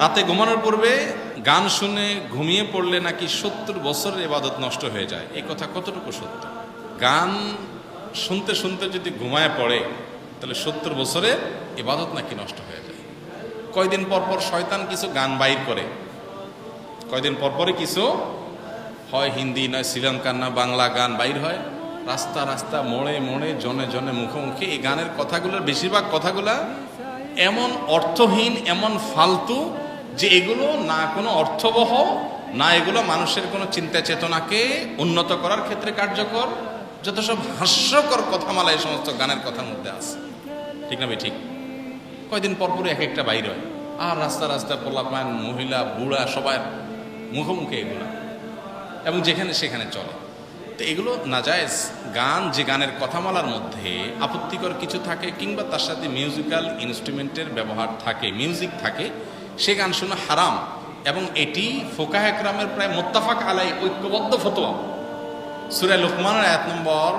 রাতে ঘুমানোর পূর্বে গান শুনে ঘুমিয়ে পড়লে নাকি সত্তর বছরের এবাদত নষ্ট হয়ে যায়। এই কথা কতটুকু সত্য? গান শুনতে শুনতে যদি ঘুমায় পড়ে, তাহলে সত্তর বছরের এবাদত নাকি নষ্ট হয়ে যায়। কয়দিন পর পর শয়তান কিছু গান বাইর করে। কয়দিন পর পরে কিছু হয়, হিন্দি নয়, শ্রীলঙ্কার না বাংলা গান বাইর হয়। রাস্তা রাস্তা, মোড়ে মোড়ে, জনে জনে, মুখোমুখি। এই গানের কথাগুলোর বেশিরভাগ কথাগুলা এমন অর্থহীন, এমন ফালতু যে এগুলো না কোনো অর্থবহ, না এগুলো মানুষের কোনো চিন্তা চেতনাকে উন্নত করার ক্ষেত্রে কার্যকর, যত সব হাস্যকর কথামালা এই সমস্ত গানের কথার মধ্যে আছে। ঠিক না ভাই, ঠিক? কয়দিন পর পরে এক একটা বাইর হয়। আর রাস্তা রাস্তা পোলাপান, মহিলা, বুড়া, সবাই মুখোমুখি এগুলো। এবং যেখানে সেখানে চলে। তো এগুলো নাজায়েজ গান, যে গানের কথামালার মধ্যে আপত্তিকর কিছু থাকে কিংবা তার সাথে মিউজিক্যাল ইনস্ট্রুমেন্টের ব্যবহার থাকে মিউজিক থাকে সে গান শোনা হারাম। এবং এটি ফোকাহ একরামের প্রায় মোত্তাফাক আলাই ঐক্যবদ্ধ ফতোয়া। সুরায় লোকমানের এক নম্বর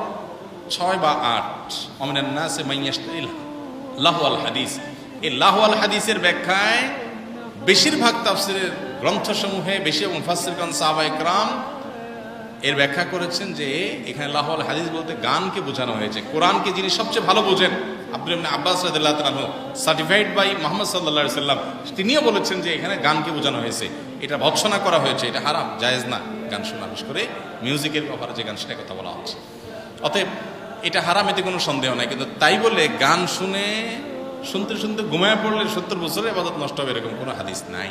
ছয় বা আট। অমিনান নাসে লাহওয়াল হাদিস। এই লাহওয়াল হাদিসের ব্যাখ্যায় বেশিরভাগ তাফসিরের গ্রন্থসমূহে, বেশি এবং ফাসিরগণ সাহাবা একরাম এর ব্যাখ্যা করেছেন যে এখানে লাহওয়াল হাদিস বলতে গানকে বোঝানো হয়েছে। কোরআনকে যিনি সবচেয়ে ভালো বোঝেন আব্দুল আব্বাস রাদিল্লাহ তাআলা সার্টিফাইড বাই মোহাম্মদ আলাইহি সাল্লাম তিনিও বলেছেন যে এখানে গানকে বোঝানো হয়েছে। এটা ভৎসনা করা হয়েছে, এটা হারাম, জায়েজ না। গান শোনা, বিশেষ করে মিউজিকের ব্যাপারে যে গান সেটা কথা বলা হচ্ছে। অতএব এটা হারাম, এতে কোনো সন্দেহ নাই। কিন্তু তাই বলে গান শুনে, শুনতে শুনতে ঘুমায় পড়লে সত্তর বছরের আবাদত নষ্ট হবে, এরকম কোনো হাদিস নাই।